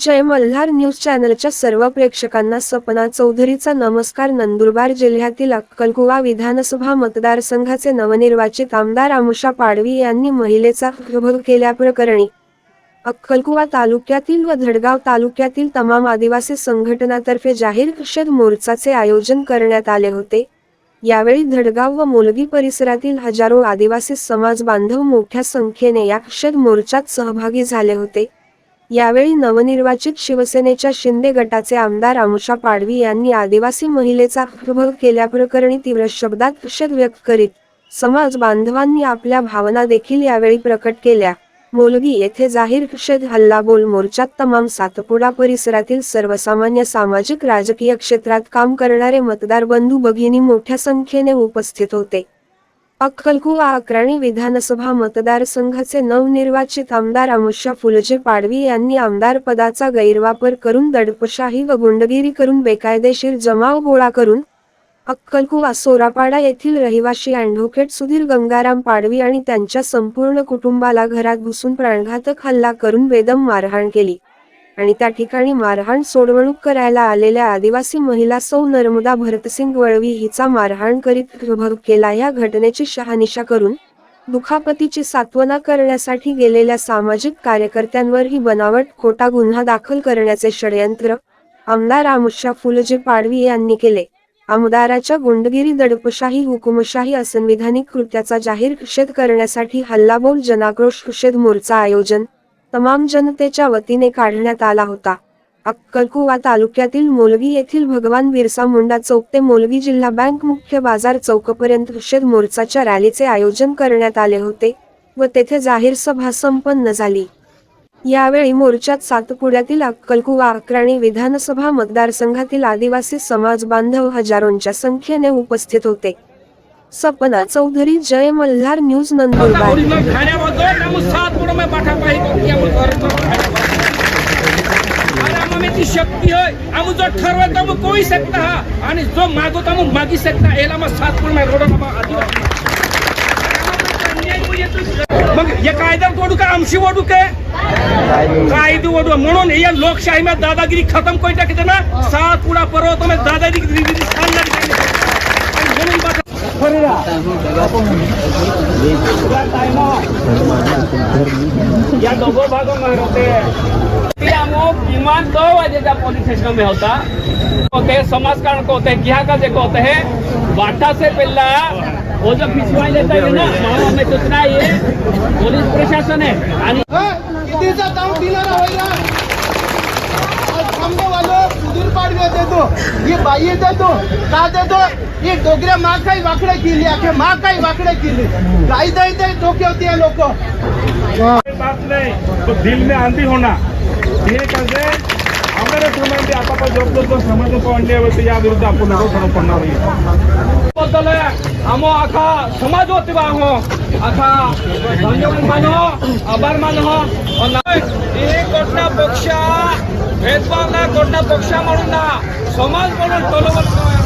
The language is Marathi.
जय मल्हार न्यूज चॅनलच्या सर्व प्रेक्षकांना सपना चौधरीचा नमस्कार. नंदुरबार जिल्ह्यातील अक्कलकुवा विधानसभा मतदारसंघाचे नवनिर्वाचित आमदार आमुषा पाडवी यांनी महिलेचा उपभोग केल्याप्रकरणी अक्कलकुवा तालुक्यातील व धडगाव तालुक्यातील तमाम आदिवासी संघटनातर्फे जाहीर निषेध मोर्चाचे आयोजन करण्यात आले होते. यावेळी धडगाव व मोलगी परिसरातील हजारो आदिवासी समाज बांधव मोठ्या संख्येने या निषेध मोर्चात सहभागी झाले होते. यावेळी नवनिर्वाचित शिवसेनेच्या शिंदे गटाचे आमदार आमुषा पाडवी यांनी आदिवासी महिलेचा प्रभाव केल्याप्रकरणी तीव्र शब्दात निषेध व्यक्त करीत समाज बांधवांनी आपल्या भावना देखील यावेळी प्रकट केल्या. मोलगी येथे जाहीर निषेध हल्लाबोल मोर्चात तमाम सातपुडा परिसरातील सर्वसामान्य सामाजिक राजकीय क्षेत्रात काम करणारे मतदार बंधू भगिनी मोठ्या संख्येने उपस्थित होते. अक्कलकुवा अक्राणी विधानसभा मतदारसंघाचे नवनिर्वाचित आमदार अमुष्या फुलजे पाडवी यांनी आमदार पदाचा गैरवापर करून दडपशाही व गुंडगिरी करून बेकायदेशीर जमाव गोळा करून अक्कलकुवा सोरापाडा येथील रहिवाशी ॲडव्होकेट सुधीर गंगाराम पाडवी आणि त्यांच्या संपूर्ण कुटुंबाला घरात घुसून प्राणघातक हल्ला करून बेदम मारहाण केली. आणि त्या ठिकाणी मारहाण सोडवणूक करायला आलेल्या आदिवासी महिला सौ नर्मदा भरतसिंग वळवी हिचा मारहाण करीत केला. या घटनेची शहानिशा करून दुखापतीची सात्वना करण्यासाठी गेलेल्या सामाजिक कार्यकर्त्यांवर ही बनावट खोटा गुन्हा दाखल करण्याचे षडयंत्र आमदार आमुषा फुलजी पाडवी यांनी केले. आमदाराच्या गुंडगिरी दडपशाही हुकुमशाही असंविधानिक कृत्याचा जाहीर निषेध करण्यासाठी हल्लाबोल जनाक्रोश निषेध मोर्चा आयोजन तमाम जनतेच्या वतीने काढण्यात आला होता. अक्कलकुवा तालुक्यातील मोलगी येथील भगवान बिरसा मुंडा चौक ते मोलगी जिल्हा बँक मुख्य बाजार चौकपर्यंत निषेध मोर्चाच्या रॅलीचे आयोजन करण्यात आले होते व तेथे जाहीर सभा संपन्न झाली. यावेळी मोर्चात सातपुड्यातील अक्कलकुवा अक्राणी विधानसभा मतदारसंघातील आदिवासी समाज बांधव हजारोंच्या संख्येने उपस्थित होते. सपना चौधरी जय मल्हार न्यूज नंदुरबार ओरिजिनल खाने वो दो हम सात गुणों में बाटा पाई को किया वो ओरिजिनल आणि आम्हाला शक्ती होय? आम्ही जो ठरवतो आम्ही कोई शकता हा. आणि जो मागतो आम्ही मागी शकता याला मग सात गुण रोड मग या कायदा ओढू का? आमशी ओढू काय कायदे ओढू म्हणून या लोकशाही दादागिरी खतम करून टाकते ना? सात पुढा पर्वत दादागिरी स्थान या दोघो भागों में होते ते अमुक किमान दो बजे जब पुलिस स्टेशन में होता. होते हैं, को होते हैं क्या का देखो होते हैं बाटा से पहला वो जो पिछवाई लेता है ना मामा में सूचना ये पुलिस प्रशासन है आणि कितीचा दाम दिलेला होईना. खांबे वालो सुधीर पाडवे देतो. ही बाई देतो का देतो? ही डोगऱ्या मा काही वाकडे केली अखे मा काही वाकडे केली काही दही दही डोक्यावरती हे लोक बात नहीं तो दिल में आंधी होना। ये कैसे हमारे समाज आता पण जब तो समाज पडले होते या विरुद्ध आपण लढो खरं पडणार नाही बद्दल आमो आखा समाज होते बा आमो आखा धन्यवाद मानो आभार मानो। और ना हे कोणता पक्ष भेदभाव ना कोणता पक्ष म्हणून ना समाज म्हणून टोलवर